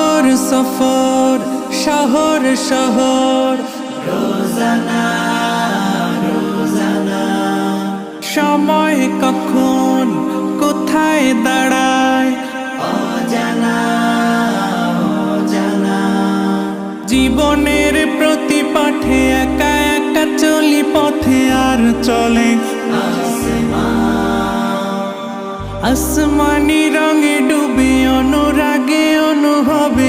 সফর সফর শহর শহর। রোজানা রোজানা। সময় কখন কোথায় দাঁড়ায়? অজানা অজানা। জীবনের প্রতি পাঠে একা একা চলি পথে আর চলে। আসমানি। রঙে ডুবে অনুভবে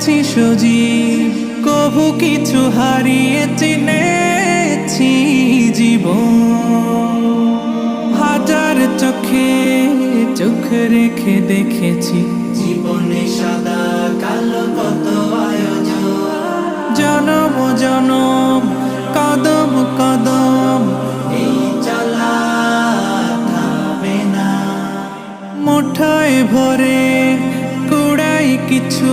করেছি সজীব কভু কিছু হারিয়ে চিনেছি জীবন। হাজার চোখে চোখ রেখে দেখেছি জীবনে সাদা কালো কত আয়োজন। জনম জনম কদম কদম। এই চলা থামে না। মুঠায় ভরে কুড়াই কিছু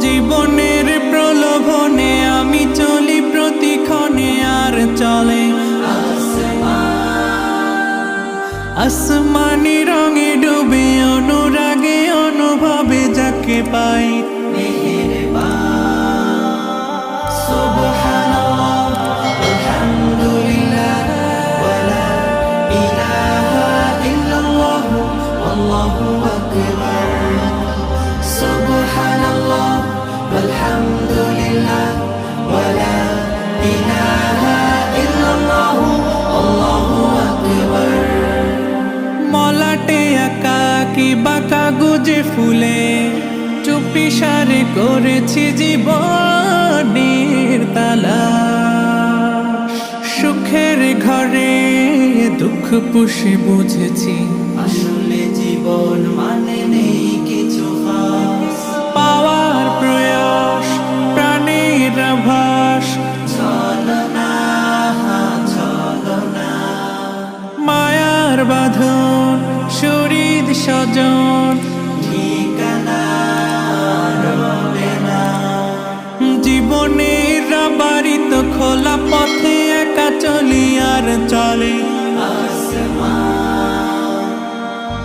জীবনের প্রলোভনে আমি চলি প্রতিক্ষণে আর চলে। আসমানি রঙে ডুবে অনুরাগে অনুভবে যাকে পাই। আল্লাহু আকবার সুবহানাল্লাহ আলহামদুলিল্লাহ ওয়ালা ইলাহা ইল্লাল্লাহ আল্লাহু আকবার মলাটে একা কি বাঁকা গুজে ফুলে? চুপি সারে করেছি জীবনের তালা। সুখের ঘরে দুঃখ পুষে বুঝেছি। আসলে জীবন মানে নেই কিছু খাস। পাওয়ার প্রয়াস প্রাণের আভাস। চলনা মায়ার বাঁধন শরীর স্বজন